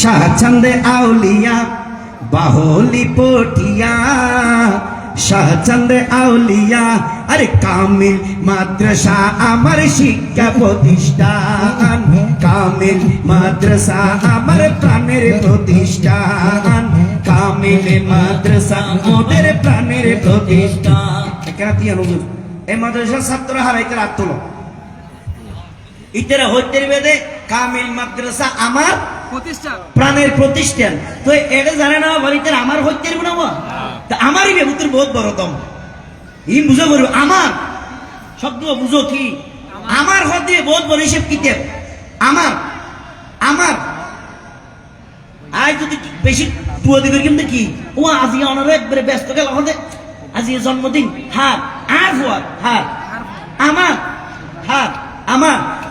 শাহচন্দে আউলিয়া, বাহলি পটিয়া। শাহচন্দে আউলিয়া, আরে কামিল মাদ্রাসা আমার শিক্ষা প্রতিষ্ঠান। কামিল মাদ্রাসা আমার প্রাণের প্রতিষ্ঠান। কামিল মাদ্রাসা মোদের প্রাণের প্রতিষ্ঠান। এই মাদ্রাসার ছাত্র হারাইতে রাত তোলো। ইতারা হইতে বেদে কামিল মাদ্রাসা আমার প্রাণের প্রতিষ্ঠান। তো এটা জানে না বাড়িতে আমার হইতে না তা আমারই বেবুতের বহুত বড় দম। ইম বুঝো করব আমার? শব্দ বুঝো কি? আমার হদ দিয়ে বহুত বড় হিসেব কিতে আমার? আমার? আজ যদি বেশি টুয়া দিবে কিন্তু কি? ও আজি অনার একবারে ব্যস্ত গেল হতে। আজি জন্মদিন। হার। আর হওয়ার হার। আমার? হার। আমার?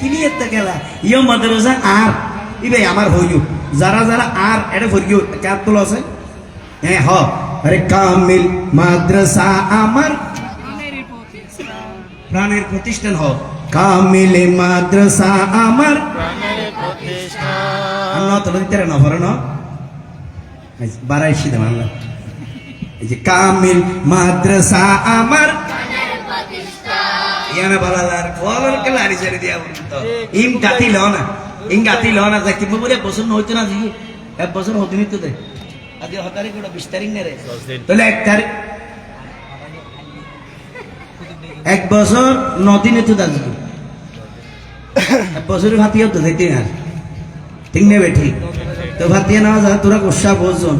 কিনি এত গেলা ইয় মাদ্রাসা আর ই ভাই আমার হইও যারা যারা আর এটা ভরি কার তোলা আছে। হ্যাঁ হ। আরে কামিল মাদ্রাসা আমার প্রাণের প্রতিষ্ঠান হ। কামিল মাদ্রাসা আমার বাড়াইছি দেওয়া এই যে কামিল মাদ্রাসা আমার ইয়ানা বালালার ফলর কে লারি ছেড়ে দিয়া বলতো ইম গাতি ল না ইম গাতি ল না যাকি বলে বছর হইতো না জি। এক বছর হতে নিত দে। আজ বিশ তারিখ নে রে তাহলে এক তারিখ এক বছর নদিনে তো দাঁড়িয়ে এক বছরের হাতিয়াও তো দেখতে আর ঠিক নেবে ঠিক তো ভাত দিয়ে নেওয়া যায় তোরা গোসা বোঝন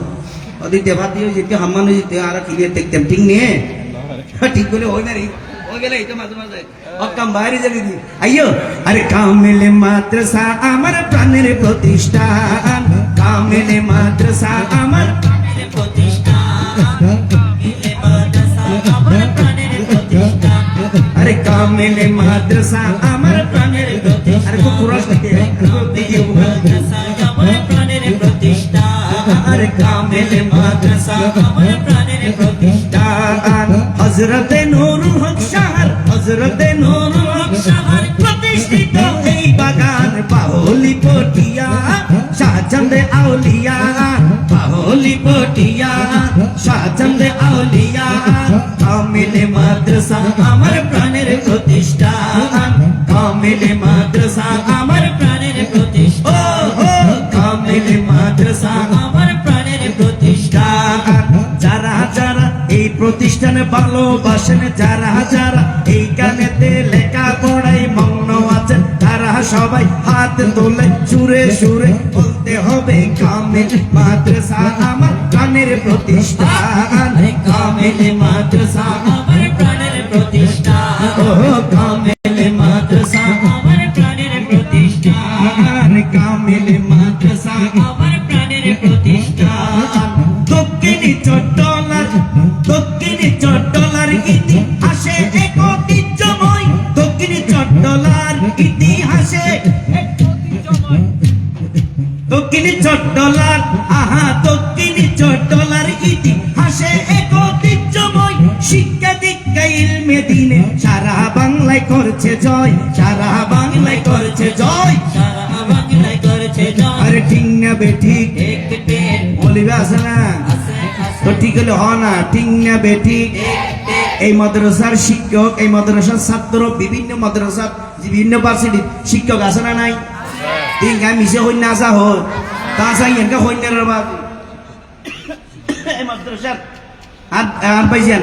ওদিকে ভাত দিয়ে যেতে হাম্মানো যেতে আর ক্লিয়ার দেখতাম ঠিক নিয়ে ঠিক বলে ওই না রে আইয়ো। আরে কামেলে মাদ্রাসা আমার প্রাণের প্রতিষ্ঠান। কামেলে মাদ্রাসা আমার প্রাণের প্রতিষ্ঠান। আরে কামেলে মাদ্রাসা আমার প্রাণের আরে খুব দিকে দিকে মাদ্রাসা আমার প্রাণের প্রতিষ্ঠান আরে কামেলে মাদ্রাসা আমার প্রাণের প্রতিষ্ঠান। হযরত নুরুল নুরুল হক শাহর প্রতিষ্ঠিত এই বাগান, বাহুলি পটিয়া শাহচন্দ আউলিয়া, বাহুলি পটিয়া শাহচন্দ আউলিয়া। কামিলে মাদ্রাসা আমার প্রাণের প্রতিষ্ঠান, কামিলে মাদ্রাসা আমার প্রাণের প্রতিষ্ঠান। কামিলে মাদ্রাসা আমার প্রাণের প্রতিষ্ঠান। যারা যারা এই প্রতিষ্ঠানে ভালোবাসেন, যারা যারা এই সবাই হাত তোলে সুরে সুরে বলতে হবে কামিল মাদ্রাসা আমার প্রাণের প্রতিষ্ঠান। কামিল মাদ্রাসা আমার প্রাণের প্রতিষ্ঠান। করছে জয় সারা বাংলায় করছে জয়। সারা বাংলায় করছে জয়। আরে ঠিক না বে ঠিক। বলিবে আছে না। তো ঠিক হলে হ না ঠিক না বে ঠিক। এই মাদ্রাসার শিক্ষক এই মাদ্রাসার ছাত্র বিভিন্ন মাদ্রাসা বিভিন্ন ভার্সিটির শিক্ষক আছে না নাই? তিন মিশে হইন না আসা হল তা আসা ইয়ানকে হইন না এই মাদ্রাসার আর আর পাইছেন?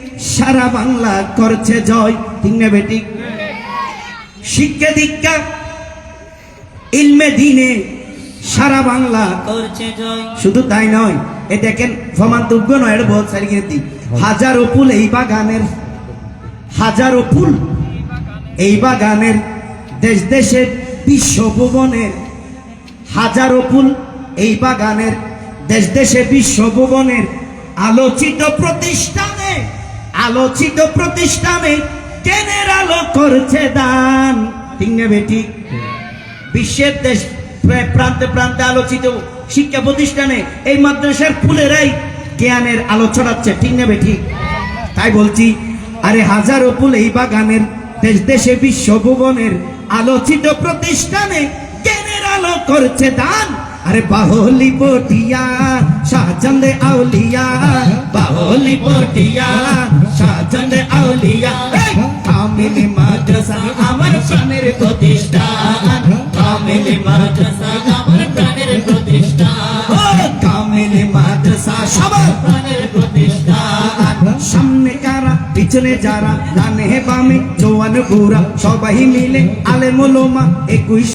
সারা বাংলা করছে জয়। ঠিক না বেটি? শিক্ষা দীক্ষা ইলমে দিনে সারা বাংলা করছে জয়। শুধু তাই নয় এ দেখেন প্রমাণযোগ্য নয় এটা বহুত সারি কিনে হাজারো ফুল এই বাগানের হাজারো ফুল এই বাগানের দেশ দেশের বিশ্বভুবনের হাজারো ফুল এই বাগানের দেশ দেশে বিশ্বভুবনের আলোচিত প্রতিষ্ঠানে আলোচিত প্রতিষ্ঠানে কেনের আলো করছে দান। ঠিক বেটি বিশ্বের দেশ প্রান্তে প্রান্তে আলোচিত শিক্ষা প্রতিষ্ঠানে এই মাদ্রাসার ফুলেরাই জ্ঞানের আলো ছড়াচ্ছে। ঠিক ঠিক? তাই বলছি, আরে হাজারো ফুল এই বাগানের দেশ, দেশে বিশ্বভুবনের আলোচিত প্রতিষ্ঠানে জ্ঞানের আলো করছে দান। আরে বাহলি পটিয়া শাহজান্দে আউলিয়া, বাহলি পটিয়া শাহজান্দে আউলিয়া। এই মাদ্রাসা আমার প্রাণের প্রতিষ্ঠান। কামিনী মাদ্রাসা আমার প্রাণের প্রতিষ্ঠা ও মাদ্রাসা সবার প্রাণের প্রতিষ্ঠা সামনে কারা, পিছনে যারা, ডানে বামে, জোয়ান বুড়া, সবাই মিলে আলে মোলোমা একুশ